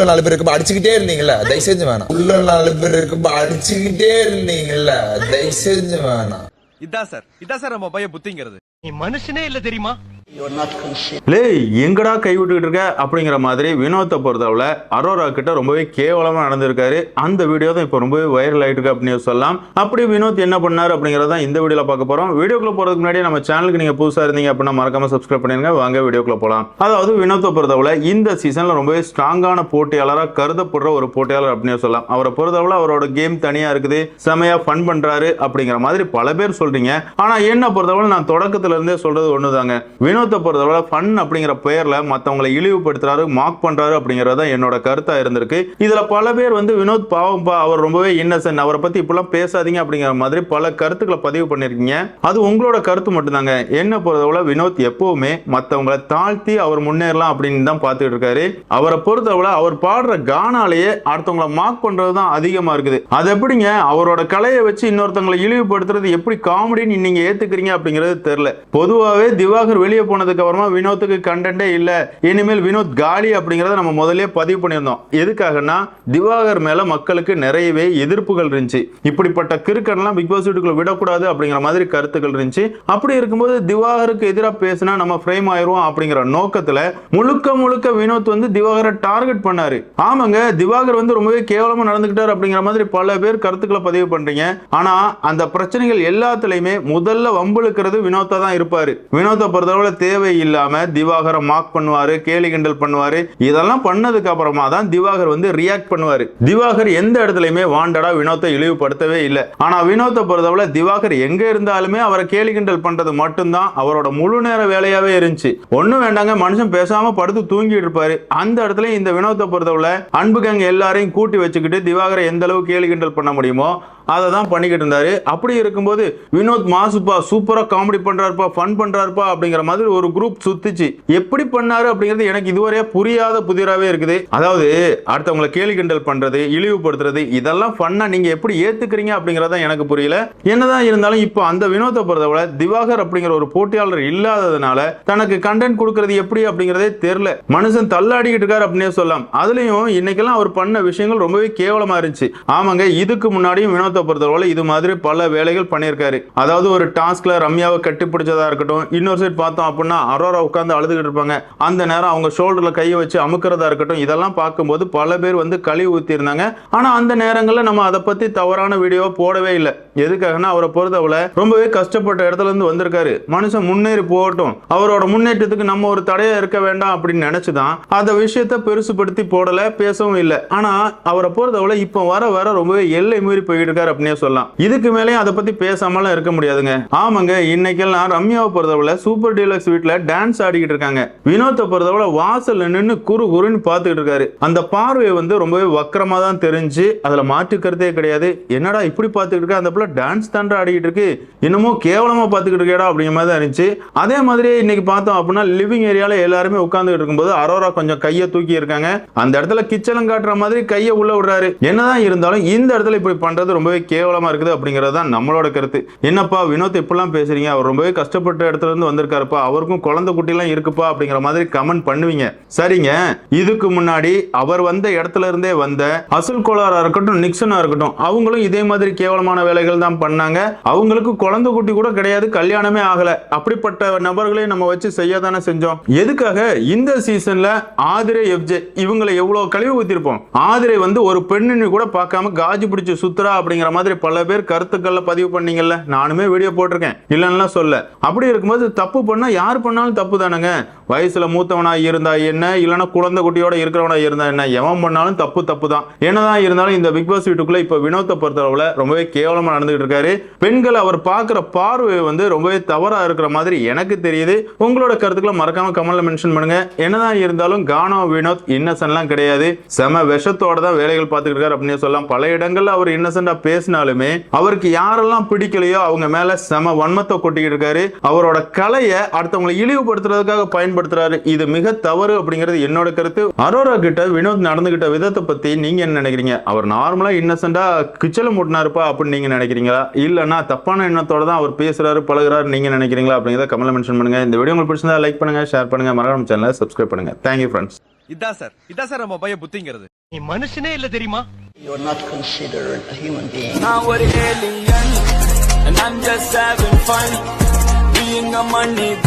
உள்ள நாலு பேர் இருக்கும்போது அடிச்சுக்கிட்டே இருந்தீங்கல்ல? தயவு செஞ்சு வேணாம். உள்ள நாலு பேர் இருக்கும்போது அடிச்சுக்கிட்டே இருந்தீங்கல்ல? தயவு செஞ்சு வேணாம். இதான் சார். இதான் சார் நம்ம பையன் புத்திங்கிறது. நீ மனுஷனே இல்ல தெரியுமா? லே எங்கடா கை விட்டுக்கிட்டு இருக்க? அப்படிங்கிற மாதிரி வினோத்தை பொறுத்தளவுல அரோரா கிட்ட ரொம்பவே கேவலமா நடந்திருக்காரு. அந்த வீடியோ தான் இப்போ ரொம்பவே வைரல் ஆயிட்டு இருக்கு அப்படின்னு சொல்லலாம். அப்படி வினோத் என்ன பண்ணாரு அப்படிங்கறத இந்த வீடியோல பார்க்க போறோம். வீடியோக்குள்ள போறதுக்கு முன்னாடி நம்ம சேனலுக்கு நீங்க புதுசா இருந்தீங்க அப்படின்னா மறக்காம சப்ஸ்கிரைப் பண்ணிருங்க. வாங்க வீடியோக்குள்ள போலாம். அதாவது வினோத்தை பொறுத்தளவுல இந்த சீசன்ல ரொம்பவே ஸ்ட்ராங்கான போட்டியாளரா கருதப்படுற ஒரு போட்டியாளர் அப்படின்னு சொல்லலாம். அவரை பொறுத்தளவுல அவரோட கேம் தனியா இருக்குது. செமையா ஃபன் பண்றாரு அப்படிங்கிற மாதிரி பல பேர் சொல்றீங்க. ஆனா என்ன பொறுத்தவரை நான் தொடக்கத்துல இருந்தே சொல்றது ஒண்ணுதாங்க. வினோத்தை பொறுத்தளவில் ஃபன் அப்படிங்கிற பெயரில் மத்தவங்களை இழிவுபடுத்துறாரு மார்க் பண்றாரு அப்படிங்கறது தான் என்னோட கருத்தா இருந்திருக்கு. இதுல பல பேர் வந்து வினோத் பாவம்பா அவர் ரொம்பவே இன்னசென்ட் அவரை பத்தி இப்பெல்லாம் பேசாதீங்க அப்படிங்கிற மாதிரி பல கருத்துக்களை பதிவு பண்ணிருக்கீங்க அது உங்களோட கருத்து மட்டும்தாங்க. என்ன பொறுத்தளவில் வினோத் எப்பவுமே மத்தவங்களை தாழ்த்தி அவர் முன்னேறலாம் அப்படின்னு தான் பார்த்துட்டு இருக்காரு. அவரை பொறுத்தளவில் அவர் பாடுற கானாலேயே அடுத்தவங்களை மார்க் பண்ணுறது தான் அதிகமா இருக்குது. அது எப்படிங்க? அவரோட கலையை வச்சு இன்னொருத்தவங்களை இழிவுபடுத்துறது எப்படி காமெடின்னு நீங்க ஏற்றுக்கிறீங்க அப்படிங்கிறது தெரியல. பொதுவாகவே திவாகர் வெளியே போனதுக்கு அப்புறமா வினோத்துக்கு கண்டென்ட்டே இல்லை. இனிமேல் வினோத் காலி அப்படிங்கிறத நம்ம முதல்ல பதிவு பண்ணியிருந்தோம். எதுக்காகனா திவாகர் மேல மக்களுக்கு நிறையவே எதிர்ப்புகள் இருந்துச்சு. இப்படிப்பட்ட கிறுக்கன்லாம் பிக் பாஸ் வீட்டுக்குள்ள விடக்கூடாது அப்படிங்கிற மாதிரி கருத்துக்கள் இருந்துச்சு. அப்படி இருக்கும்போது திவாகருக்கு எதிராக பேசினா நம்ம ஃப்ரேம் ஆயிரும் அப்படிங்கிற நோக்கத்துல முழுக்க முழுக்க வினோத் வந்து திவாகரை டார்கெட் பண்ணாரு. ஆமாங்க திவாகர் வந்து ரொம்பவே கேவலமா நடந்துக்கிட்டார் அப்படிங்கிற மாதிரி பல பேர் கருத்துக்களை பதிவு பண்றீங்க. ஆனா அந்த பிரச்சனைகள் எல்லாத்துலயுமே முதல்ல வம்புழுக்கிறது வினோத்தா தான் இருப்பாரு. வினோத்தை பொறுத்தளவுல தேவை இல்லாம திவாகரை மார்க் பண்ணுவாரு கேலி கிண்டல் பண்ணுவாரு. இதெல்லாம் பண்ணதுக்கு அப்புறமா தான் திவாகர் வந்து ரியாக்ட் பண்ணுவாரு. திவாகர் எந்த இடத்துலயுமே வாண்டடா வினோத்தை இழிவுபடுத்தவே இல்லை. ஆனா வினோத்தை பொறுத்தவரை திவாகர் எங்க இருந்தாலுமே அவரை கேலி கிண்டல் பண்றது மட்டும்தான் அவரோட முழு நேர வேலையாவே இருந்துச்சு. ஒண்ணும் வேண்டாங்க மனுஷன் பேசாம படுத்து தூங்கிட்டு இருப்பாரு. அந்த இடத்துல இந்த வினோத்தை பொறுத்தவரை அன்பு gang எல்லாரையும் கூட்டி வச்சுக்கிட்டு திவாகரை எந்த அளவு கேலி கிண்டல் பண்ண முடியுமோ அதை தான் பண்ணிக்கிட்டு இருந்தார். அப்படி இருக்கும்போது வினோத் மாசுப்பா சூப்பராக காமெடி பண்ணுறாருப்பா ஃபன் பண்ணுறாருப்பா அப்படிங்கிற மாதிரி ஒரு குரூப் சுத்திச்சு எப்படி பண்ணாரு அப்படிங்கிறது எனக்கு இதுவரையே புரியாத புதிராகவே இருக்குது. அதாவது அடுத்தவங்களை கேலி கிண்டல் பண்ணுறது இழிவுபடுத்துறது இதெல்லாம் ஃபன்னாக நீங்கள் எப்படி ஏற்றுக்குறீங்க அப்படிங்கிறது தான் எனக்கு புரியல. என்னதான் இருந்தாலும் இப்போ அந்த வினோத்தை பொறுத்தவரை திவாகர் அப்படிங்கிற ஒரு போட்டியாளர் இல்லாததுனால தனக்கு கண்டென்ட் கொடுக்கறது எப்படி அப்படிங்கிறதே தெரில மனுஷன் தள்ளாடிக்கிட்டு இருக்காரு அப்படின்னே சொல்லலாம். அதுலேயும் இன்னைக்கெல்லாம் அவர் பண்ண விஷயங்கள் ரொம்பவே கேவலமாக இருந்துச்சு. ஆமாங்க இதுக்கு முன்னாடியும் வினோத்தை பொறுத்தவரை இது மாதிரி பல வேலைகள் பண்ணியிருக்காரு. அதாவது ஒரு டாஸ்க்ல ரம்யாவை கட்டிப்பிடிச்சதா இருக்கட்டும் இன்னொரு சைடு பார்த்தோம் அப்படின்னா அரோரா உட்காந்து அழுதுகிட்டு இருப்பாங்க. அந்த நேரம் அவங்க ஷோல்டர்ல கையை வச்சு அமுக்கிறதா இருக்கட்டும் இதெல்லாம் பார்க்கும்போது பல பேர் வந்து கழுவி ஊத்தி இருந்தாங்க ஆனா அந்த நேரங்களில் நம்ம அதை பத்தி தவறான வீடியோ போடவே இல்லை. எதுக்காகனா அவரை பொறுத்தவரை ரொம்பவே கஷ்டப்பட்ட இடத்துல இருந்து வந்திருக்காரு. மனுஷன் முன்னேறி போகட்டும். அவரோட முன்னேற்றத்துக்கு நம்ம ஒரு தடையா இருக்க வேண்டாம் அப்படின்னு நினைச்சுதான் அந்த விஷயத்த பெருசுபடுத்தி போடல பேசவும் இல்லை. ஆனா அவரை பொறுத்தவரை இப்போ வர வர ரொம்பவே எல்லை மீறி போயிட்டு இருக்காரு அப்படின்னே சொல்லலாம். இதுக்கு மேலே அதை பத்தி பேசாமலாம் இருக்க முடியாதுங்க. ஆமாங்க இன்னைக்கெல்லாம் ரம்யாவை பொறுத்தவரை சூப்பர் டீலக்ஸ் வீட்ல டான்ஸ் ஆடிக்கிட்டு இருக்காங்க. வினோத்தை பொறுத்தவரை வாசல்ல நின்னு குறு குருன்னு பார்த்துக்கிட்டு இருக்காரு. அந்த பார்வை வந்து ரொம்பவே வக்கரமா தான் தெரிஞ்சு அதுல மாற்று கருத்தே கிடையாது. என்னடா இப்படி பார்த்துக்கிட்டு இருக்க? அந்த பிள்ளை டான்ஸ் தாண்டா ஆடிக்கிட்டு இருக்கு. இன்னமும் கேவலமா பார்த்துக்கிட்டு இருக்கேடா அப்படிங்கிற மாதிரி தான் இருந்துச்சு. அதே மாதிரி இன்னைக்கு பார்த்தோம் அப்படின்னா லிவிங் ஏரியால எல்லாருமே உட்காந்துட்டு இருக்கும்போது அரோரா கொஞ்சம் கையை தூக்கி இருக்காங்க. அந்த இடத்துல கிச்சலம் காட்டுற மாதிரி கையை உள்ள விடுறாரு. என்னதான் இருந்தாலும் இந்த இடத்துல இப்படி பண்றது ரொம்ப ரொம்பவே கேவலமா இருக்குது அப்படிங்கிறது தான் நம்மளோட கருத்து. என்னப்பா வினோத் இப்படிலாம் பேசுறீங்க? அவர் ரொம்பவே கஷ்டப்பட்ட இடத்துல இருந்து வந்திருக்காருப்பா. அவருக்கும் குழந்தை குட்டிலாம் இருக்குப்பா அப்படிங்கிற மாதிரி கமெண்ட் பண்ணுவீங்க. சரிங்க. இதுக்கு முன்னாடி அவர் வந்த இடத்துல இருந்தே வந்த அசுல் கோளாரா இருக்கட்டும் நிக்சனா இருக்கட்டும் அவங்களும் இதே மாதிரி கேவலமான வேலைகள் தான் பண்ணாங்க. அவங்களுக்கு குழந்தை குட்டி கூட கிடையாது கல்யாணமே ஆகல. அப்படிப்பட்ட நபர்களையும் நம்ம வச்சு செய்ய தானே செஞ்சோம். எதுக்காக? இந்த சீசன்ல ஆதிரை எஃப்ஜே இவங்களை எவ்வளவு கழிவு ஊத்திருப்போம்? ஆதிரை வந்து ஒரு பெண்ணினி கூட பார்க்காம காஜி பிடிச்சு சுத்துறா அப்படிங்கிற மாதிரி பல பேர் கருத்துக்கள்ல பதிவு பண்ணீங்கல்ல. நானுமே வீடியோ போட்டிருக்கேன். இல்லைன்னா சொல்ல. அப்படி இருக்கும்போது தப்பு பண்ணா யார் பண்ணாலும் தப்பு தானுங்க. வயசுல மூத்தவனா இருந்தா என்ன? இல்லைன்னா குழந்தை குட்டியோட இருக்கிறவனா இருந்தா என்ன? எவன் பண்ணாலும் தப்பு தப்பு தான். என்னதான் இருந்தாலும் இந்த பிக் பாஸ் வீட்டுக்குள்ள இப்ப வினோத்தை பொறுத்தளவுல ரொம்பவே கேவலமா நடந்துகிட்டு இருக்காரு. பெண்கள் அவர் பார்க்குற பார்வை வந்து ரொம்பவே தவறா இருக்கிற மாதிரி எனக்கு தெரியுது. உங்களோட கருத்துக்களை மறக்காம கமெண்ட்ல மென்ஷன் பண்ணுங்க. என்னதான் இருந்தாலும் கானோ வினோத் இன்னசென்ட்லாம் கிடையாது. செம விஷத்தோட தான் வேலைகள் பார்த்துட்டு இருக்காரு அப்படின்னு சொல்லலாம். பல இடங்கள்ல அவர் இன்னசென்டா பேசினாலுமே அவருக்கு யாரெல்லாம் பிடிக்கலையோ அவங்க மேல செம வன்மத்தை கொட்டிக்கிட்டு இருக்காரு. அவரோட கலையை அடுத்தவங்களை இழிவுபடுத்துறதுக்காக பயன்படுத்துறாரு. இது மிக தவறு அப்படிங்கிறது என்னோட கருத்து. அரோரா கிட்ட வினோத் நடந்துகிட்ட விதத்தை பத்தி நீங்க என்ன நினைக்கிறீங்க? அவர் நார்மலா இன்னசென்டா கிச்சல மூட்டினாருப்பா அப்படின்னு நீங்க நினைக்கிறீங்களா? இல்லைன்னா தப்பான எண்ணத்தோட தான் அவர் பேசுறாரு பழகுறாரு நீங்க நினைக்கிறீங்களா அப்படிங்கிறத கமெண்ட்ல மென்ஷன் பண்ணுங்க. இந்த வீடியோ உங்களுக்கு பிடிச்சிருந்தா லைக் பண்ணுங்க ஷேர் பண்ணுங்க. மறக்காம சேனலை சப்ஸ்கிரைப் பண்ணுங்க. தேங்க்யூ ஃப்ரெண்ட்ஸ் இதான் சார். இதான் சார் நம்ம பையன் புத்திங்கிறது. நீ மனுஷனே இல்ல தெரியுமா? You're not considered a human being. I'm an alien, and I'm just having fun. Being a money